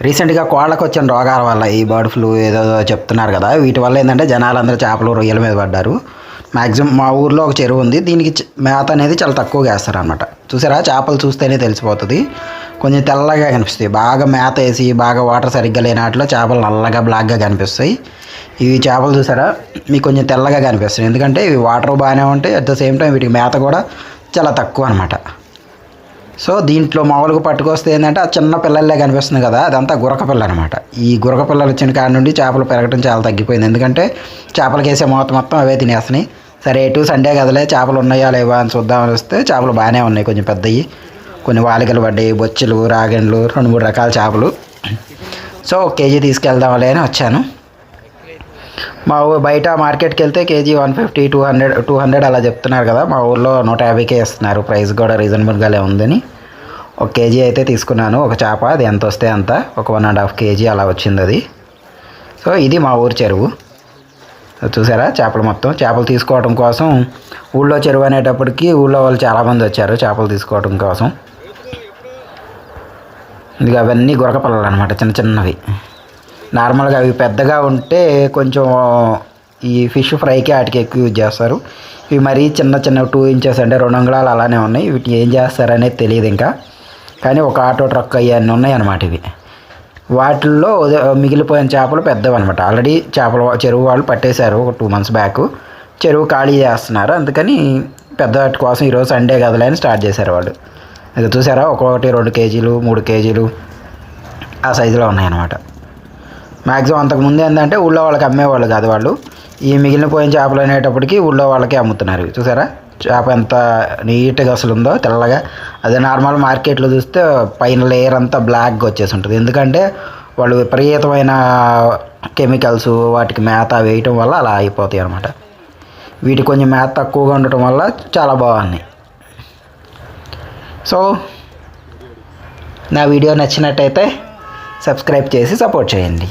రీసెంట్గా కోళ్ళకు వచ్చిన రోగాల వల్ల ఈ బర్డ్ ఫ్లూ ఏదో చెప్తున్నారు కదా వీటి వల్ల ఏంటంటే జనాలందరూ చేపలు రొయ్యల మీద పడ్డారు. మ్యాక్సిమం మా ఊర్లో ఒక చెరువు ఉంది దీనికి మేత అనేది చాలా తక్కువగా వేస్తారు అనమాట చూసారా? చేపలు చూస్తేనే తెలిసిపోతుంది. కొంచెం తెల్లగా కనిపిస్తాయి. బాగా మేత వేసి బాగా వాటర్ సరిగ్గా లేని వాటిలో చేపలు నల్లగా బ్లాక్గా కనిపిస్తాయి. ఇవి చేపలు చూసారా? మీకు కొంచెం తెల్లగా కనిపిస్తాయి. ఎందుకంటే ఇవి వాటర్ బాగానే ఉంటాయి అట్ ద సేమ్ టైం వీటికి మేత కూడా చాలా తక్కువ అనమాట సో దీంట్లో మామూలుగా పట్టుకొస్తే ఏంటంటే ఆ చిన్న పిల్లలే కనిపిస్తుంది కదా అదంతా గురక పిల్ల అనమాట ఈ గురక పిల్లలు వచ్చిన కాడ నుండి చేపలు పెరగడం చాలా తగ్గిపోయింది. ఎందుకంటే చేపలకి వేసే మూత మొత్తం అవే తినేస్తున్నాయి. సరే ఎటు సండే కదలే చేపలు ఉన్నాయా లేవా అని చూద్దామని వస్తే చేపలు బాగానే ఉన్నాయి కొంచెం పెద్దవి కొన్ని వాలికలు పడ్డాయి బొచ్చులు రాగండ్లు రెండు మూడు రకాల చేపలు. సో ఒక కేజీ తీసుకెళ్దాంలే అని వచ్చాను. మా ఊ బయట మార్కెట్కి వెళ్తే KG one fifty two hundred two hundred అలా చెప్తున్నారు కదా. మా ఊర్లో నూట యాభైకే ఇస్తున్నారు ప్రైస్ కూడా రీజనబుల్గానే ఉందని. ఒక కేజీ అయితే తీసుకున్నాను. ఒక చేప అది ఎంత వస్తే అంత. ఒక వన్ అండ్ హాఫ్ కేజీ అలా వచ్చింది అది. సో ఇది మా ఊరు చెరువు. చూసారా చేపలు మొత్తం. చేపలు తీసుకోవడం కోసం ఊళ్ళో చెరువు అనేటప్పటికి ఊళ్ళో వాళ్ళు చాలామంది వచ్చారు చేపలు తీసుకోవడం కోసం. ఇక అవన్నీ గురక పిల్లలు అనమాట చిన్న చిన్నవి. నార్మల్గా అవి పెద్దగా ఉంటే కొంచెం ఈ ఫిష్ ఫ్రైకి వాటికి ఎక్కువ యూజ్ చేస్తారు. ఇవి మరీ చిన్న చిన్న టూ ఇంచెస్ అంటే రెండు అంగుళాలు అలానే ఉన్నాయి. వీటిని ఏం చేస్తారనేది తెలియదు ఇంకా. కానీ ఒక ఆటో ట్రక్ అవన్నీ ఉన్నాయి అన్నమాట ఇవి. వాటిల్లో మిగిలిపోయిన చేపలు పెద్దవి అనమాట ఆల్రెడీ చేపల చెరువు వాళ్ళు పట్టేశారు ఒక టూ మంత్స్ బ్యాక్. చెరువు ఖాళీ చేస్తున్నారు. అందుకని పెద్ద వాటి కోసం ఈరోజు సండే కదలే అని స్టార్ట్ చేశారు వాళ్ళు. ఇది చూసారా? ఒక్కొక్కటి రెండు కేజీలు మూడు కేజీలు ఆ సైజులో ఉన్నాయన్నమాట మ్యాక్సిమం అంతకుముందు ఏంటంటే ఊళ్ళో వాళ్ళకి అమ్మేవాళ్ళు కాదు వాళ్ళు. ఈ మిగిలిన పోయిన చేపలు అనేటప్పటికి ఊళ్ళో వాళ్ళకే అమ్ముతున్నారు. చూసారా? చేప ఎంత నీట్గా అసలు ఉందో తెల్లగా. అదే నార్మల్ మార్కెట్లో చూస్తే పైన లేయర్ అంతా బ్లాక్గా వచ్చేసి ఉంటుంది. ఎందుకంటే వాళ్ళు విపరీతమైన కెమికల్స్ వాటికి మేత వేయటం వల్ల అలా అయిపోతాయి అనమాట వీటి కొంచెం మేత తక్కువగా ఉండటం వల్ల చాలా బాగున్నాయి. సో నా వీడియో నచ్చినట్టయితే సబ్స్క్రైబ్ చేసి సపోర్ట్ చేయండి.